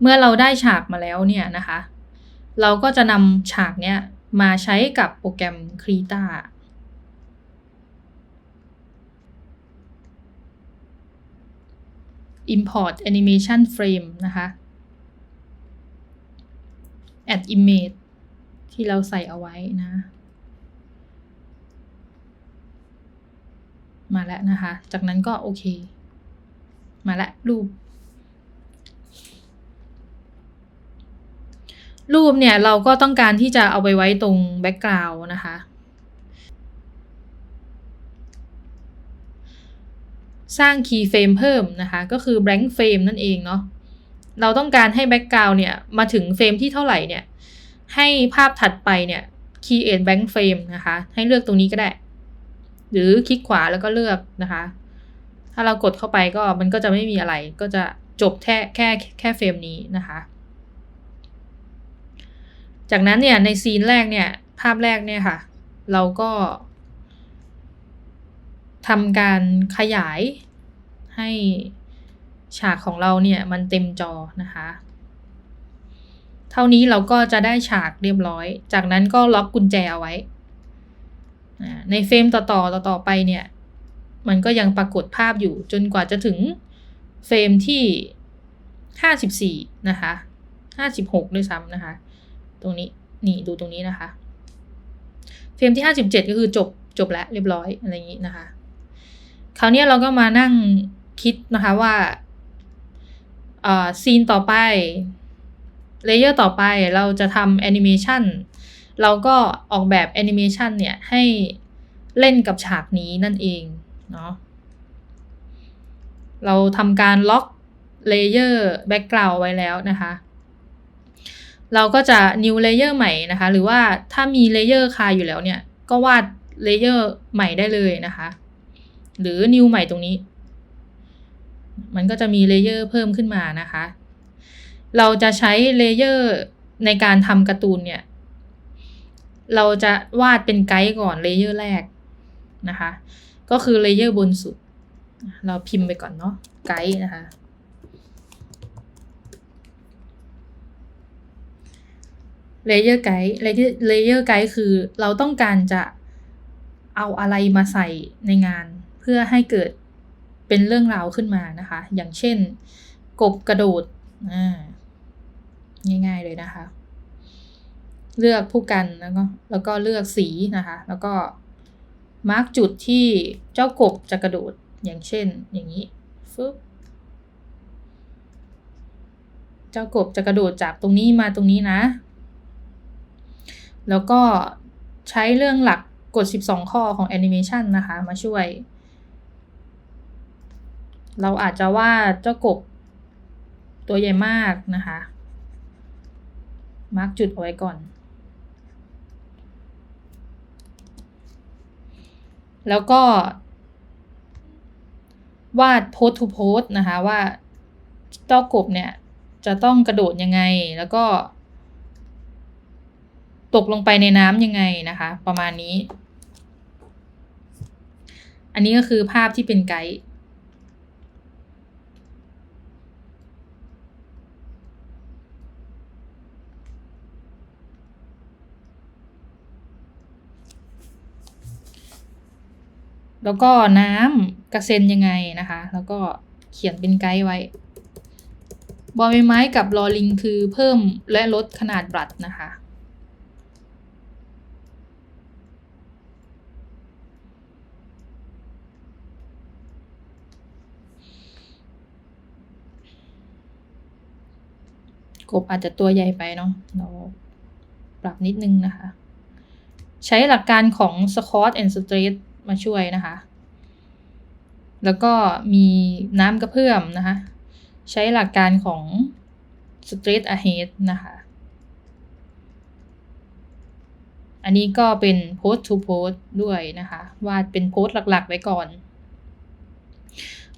เมื่อเราได้ฉากมาแล้วเนี่ยนะคะ เราก็จะนำฉากเนี้ยมาใช้กับโปรแกรม Krita import animation frame นะคะ add image ที่เราใส่เอาไว้นะ มาแล้วนะคะ จากนั้นก็โอเค มาแล้วรูป รูปเนี่ยเราก็ต้องการที่จะเอาไปไว้ตรงแบ็กกราวน์นะคะ สร้างคีย์เฟรมเพิ่มนะคะ ก็คือ blank frame นั่นเองเนาะ เราต้องการให้แบ็กกราวน์เนี่ยมาถึงเฟรมที่เท่าไหร่เนี่ย ให้ภาพถัดไปเนี่ย create blank frame นะคะ ให้เลือกตรงนี้ก็ได้ หรือคลิกขวาแล้วก็เลือกนะคะ ถ้าเรากดเข้าไปก็มันก็จะไม่มีอะไร ก็จะจบแค่แค่แค่เฟรมนี้นะคะ จากนั้นเนี่ยในซีนแรกเนี่ยภาพแรกเนี่ยค่ะ เราก็ทำการขยายให้ฉากของเราเนี่ยมันเต็มจอนะคะ เท่านี้เราก็จะได้ฉากเรียบร้อย จากนั้นก็ล็อกกุญแจเอาไว้ ในเฟรมต่อๆต่อๆไปเนี่ยมันก็ยังปรากฏภาพอยู่จนกว่าจะถึงเฟรมที่ห้าสิบสี่นะคะห้าสิบหกด้วยซ้ำนะคะ ตรงนี้นี่ดูตรงนี้นะคะ เฟรมที่ห้าสิบเจ็ดก็คือจบจบแล้วเรียบร้อยอะไรอย่างนี้นะคะ คราวนี้เราก็มานั่งคิดนะคะว่าซีนต่อไปเลเยอร์ต่อไปเราจะทำแอนิเมชันเราก็ออกแบบแอนิเมชันเนี่ยให้เล่นกับฉากนี้นั่นเองเนาะเราทำการล็อกเลเยอร์แบ็กกราวไว้แล้วนะคะ เราก็จะ new layer ใหม่นะคะ หรือว่าถ้ามีเลเยอร์คาอยู่แล้วเนี่ย ก็วาดเลเยอร์ใหม่ได้เลยนะคะ หรือ new ใหม่ตรงนี้ มันก็จะมีเลเยอร์เพิ่มขึ้นมานะคะ เราจะใช้เลเยอร์ในการทำการ์ตูนเนี่ย เราจะวาดเป็นไกด์ก่อนเลเยอร์แรกนะคะ ก็คือเลเยอร์บนสุด เราพิมพ์ไปก่อนเนาะ ไกด์นะคะ เลเยอร์ไกด์เลเยอร์ไกด์คือเราต้องการจะเอาอะไรมาใส่ในงาน เพื่อให้เกิดเป็นเรื่องราวขึ้นมานะคะ อย่างเช่น กบกระโดดอ่าง่ายๆเลยนะคะ เลือกผู้กันแล้วก็แล้วก็เลือกสีนะคะ แล้วก็มาร์กจุดที่เจ้ากบจะกระโดดอย่างเช่น อย่างนี้ฟึบเจ้ากบจะกระโดดจากตรงนี้มาตรงนี้นะ แล้วก็ใช้เรื่องหลักกฎ 12 ข้อของแอนิเมชันนะคะ มาช่วย เราอาจจะวาดเจ้ากบตัวใหญ่มากนะคะ มาร์กจุดเอาไว้ก่อน แล้วก็ วาดโพสทูโพสนะคะว่าเจ้ากบเนี่ยจะต้องกระโดดยังไงแล้วก็ ตกลงไปในน้ำยังไงนะคะ ประมาณนี้ อันนี้ก็คือภาพที่เป็นไกด์แล้วก็น้ำกระเซ็นยังไงนะคะ แล้วก็เขียนเป็นไกด์ไว้บอลใบไม้กับลอลิงคือเพิ่มและลดขนาดบลัดนะคะ กบอาจจะตัวใหญ่ไปเนาะเราปรับนิดนึงนะคะ ใช้หลักการของ Scott and Street มาช่วยนะคะ แล้วก็มีน้ำกระเพื่อมนะคะ ใช้หลักการของ straight ahead นะคะ อันนี้ก็เป็น post to post ด้วยนะคะ วาดเป็นโพสต์หลักๆไว้ก่อน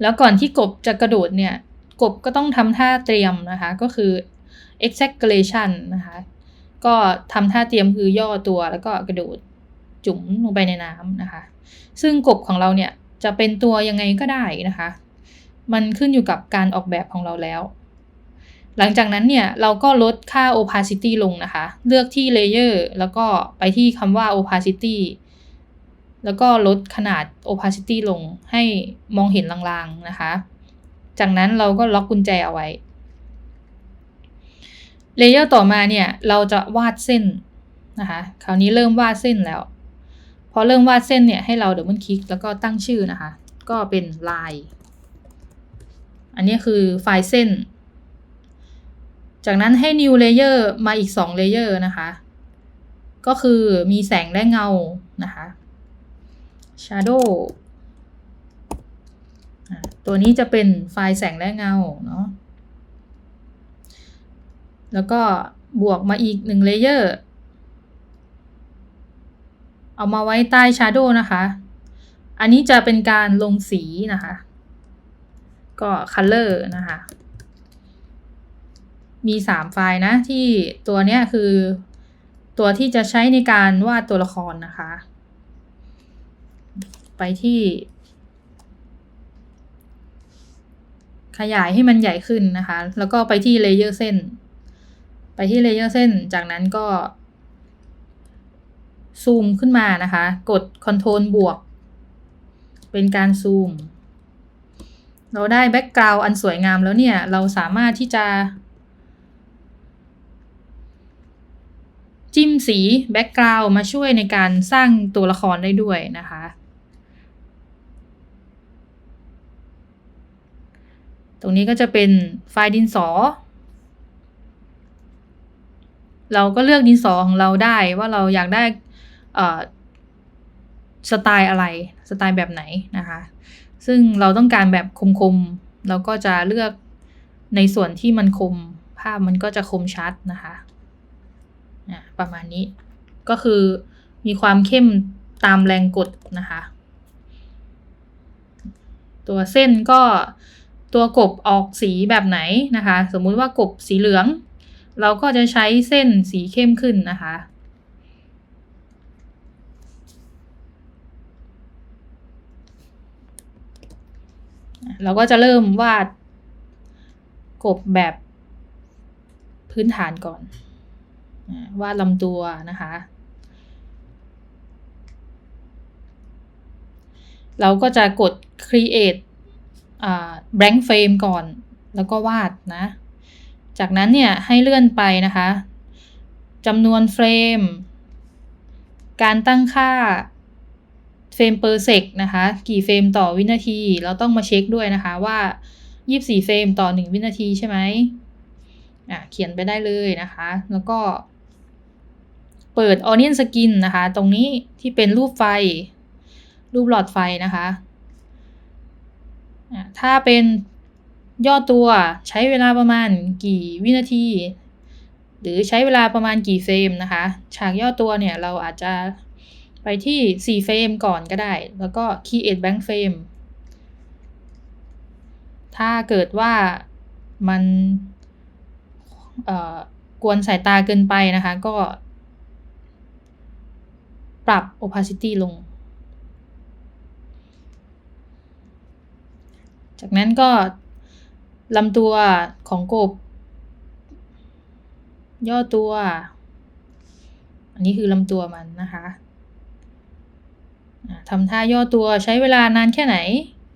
แล้วก่อนที่กบจะกระโดดเนี่ยกบก็ต้องทำท่าเตรียมนะคะ ก็คือ exaggeration นะคะ ก็ทำท่าเตรียมคือย่อตัวแล้วก็กระโดดจุ๋มลงไปในน้ำนะคะ ซึ่งกบของเราเนี่ยจะเป็นตัวยังไงก็ได้นะคะ มันขึ้นอยู่กับการออกแบบของเราแล้ว หลังจากนั้นเนี่ยเราก็ลดค่า opacity ลงนะคะ เลือกที่ layer แล้วก็ไปที่คำว่า opacity แล้วก็ลดขนาด opacity ลงให้มองเห็นลางๆนะคะ จากนั้นเราก็ล็อกกุญแจเอาไว้ เลเยอร์ต่อมาเนี่ยเราจะวาดเส้นนะคะคราวนี้เริ่มวาดเส้นแล้ว พอเริ่มวาดเส้นเนี่ยให้เราเดี๋ยวมันคลิกแล้วก็ตั้งชื่อนะคะ ก็เป็นลาย อันนี้คือไฟล์เส้น จากนั้นให้ new layer มาอีก 2 layer นะคะ ก็คือมีแสงและเงานะคะ shadow ตัวนี้จะเป็นไฟล์แสงและเงาเนาะ แล้วก็บวกมาอีกหนึ่งเลเยอร์เอามาไว้ใต้ shadow นะคะ อันนี้จะเป็นการลงสีนะคะ ก็ color นะคะ มีสามไฟล์นะที่ตัวเนี้ยคือตัวที่จะใช้ในการวาดตัวละครนะคะ ไปที่ ขยายให้มันใหญ่ขึ้นนะคะ แล้วก็ไปที่เลเยอร์เส้น ไปที่เลเยอร์เส้น จากนั้นก็ ซูมขึ้นมานะคะ กด Ctrl บวก เป็นการซูม เราได้แบ็กกราวด์อันสวยงามแล้วเนี่ย เราสามารถที่จะ จิ้มสีแบ็กกราวด์มาช่วยในการสร้างตัวละครได้ด้วยนะคะตรงนี้ก็จะเป็นไฟล์ดินสอ เราก็เลือกดินสอของเราได้ว่าเราอยากได้สไตล์อะไรสไตล์แบบไหนนะคะ ซึ่งเราต้องการแบบคมๆ เราก็จะเลือกในส่วนที่มันคม ภาพมันก็จะคมชัดนะคะประมาณนี้ก็คือมีความเข้มตามแรงกดนะคะ ตัวเส้นก็ตัวกบออกสีแบบไหนนะคะ สมมุติว่ากบสีเหลือง เราก็จะใช้เส้นสีเข้มขึ้นนะคะ เราก็จะเริ่มวาดกบแบบพื้นฐานก่อน วาดลำตัวนะคะ เราก็จะกด create blank frame ก่อน แล้วก็วาดนะ จากนั้นเนี่ยให้เลื่อนไปนะคะจำนวนเฟรม การตั้งค่าเฟรม per sec นะคะ กี่เฟรมต่อวินาที เราต้องมาเช็คด้วยนะคะว่า 24 เฟรมต่อ 1 วินาทีใช่ไหมอะเขียนไปได้เลยนะคะ แล้วก็ เปิด onion skin นะคะ ตรงนี้ที่เป็นรูปไฟ รูปหลอดไฟนะคะ ถ้าเป็น ย่อตัวใช้เวลาประมาณกี่วินาที หรือใช้เวลาประมาณกี่เฟรมนะคะ ฉากย่อตัวเนี่ยเราอาจจะไปที่ 4 เฟรมก่อนก็ได้ แล้วก็ create blank frame ถ้าเกิดว่ามันกวนสายตาเกินไปนะคะก็ ปรับ opacity ลง จากนั้นก็ ลำตัวของกบ ย่อตัว อันนี้คือลำตัวมันนะคะทำท่าย่อตัวใช้เวลานานแค่ไหน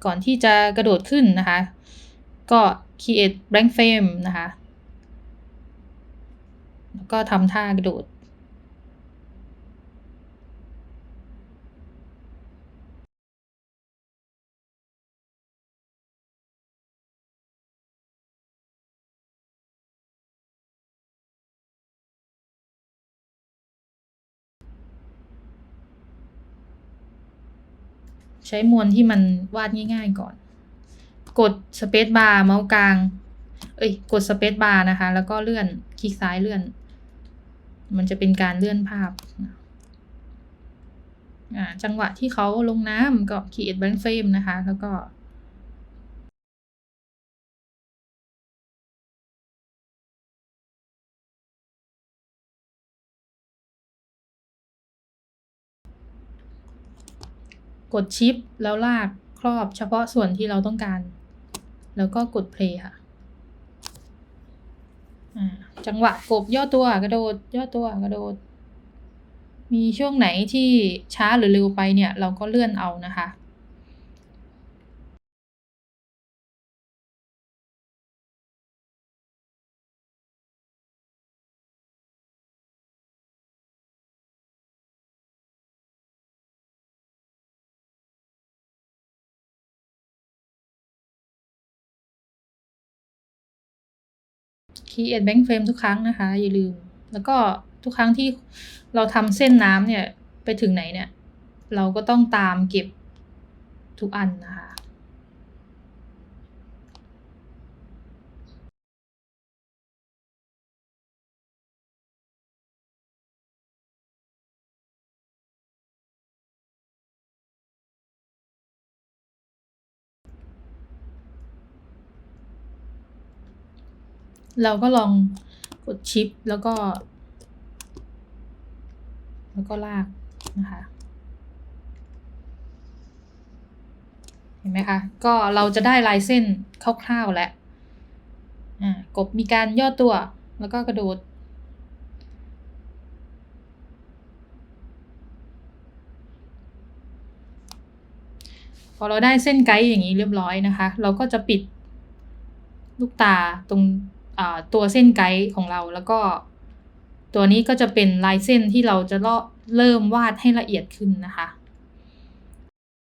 ก่อนที่จะกระโดดขึ้นนะคะ ก็ create blank frame นะคะ แล้วก็ทำท่ากระโดด ใช้มวลที่มันวาดง่าย ๆก่อน กดสเปซบาร์เมาส์กลาง เอ้ย กดสเปซบาร์นะคะ แล้วก็เลื่อนคลิกซ้ายเลื่อน มันจะเป็นการเลื่อนภาพจังหวะที่เขาลงน้ำก็ create blank frame นะคะ แล้วก็ กดชิปแล้วลากครอบเฉพาะส่วนที่เราต้องการ แล้วก็กดเพลย์ค่ะจังหวะกบย่อตัวกระโดดย่อตัวกระโดด มีช่วงไหนที่ช้าหรือเร็วไปเนี่ย เราก็เลื่อนเอานะคะ create bank frame ทุกครั้งนะคะ อย่าลืม แล้วก็ทุกครั้งที่เราทำเส้นน้ำเนี่ย ไปถึงไหนเนี่ย เราก็ต้องตามเก็บทุกอันนะคะ เราก็ลองกดชิปแล้วก็ แล้วก็ลากนะคะเห็นไหมคะ ก็เราจะได้ลายเส้นคร่าวๆแล้วอ่ากบมีการย่อตัวแล้วก็กระโดด พอเราได้เส้นไกด์อย่างนี้เรียบร้อยนะคะ เราก็จะปิดลูกตาตรง ตัวเส้นไกด์ของเราแล้วก็ ตัวนี้ก็จะเป็นลายเส้นที่เราจะเริ่มวาดให้ละเอียดขึ้นนะคะ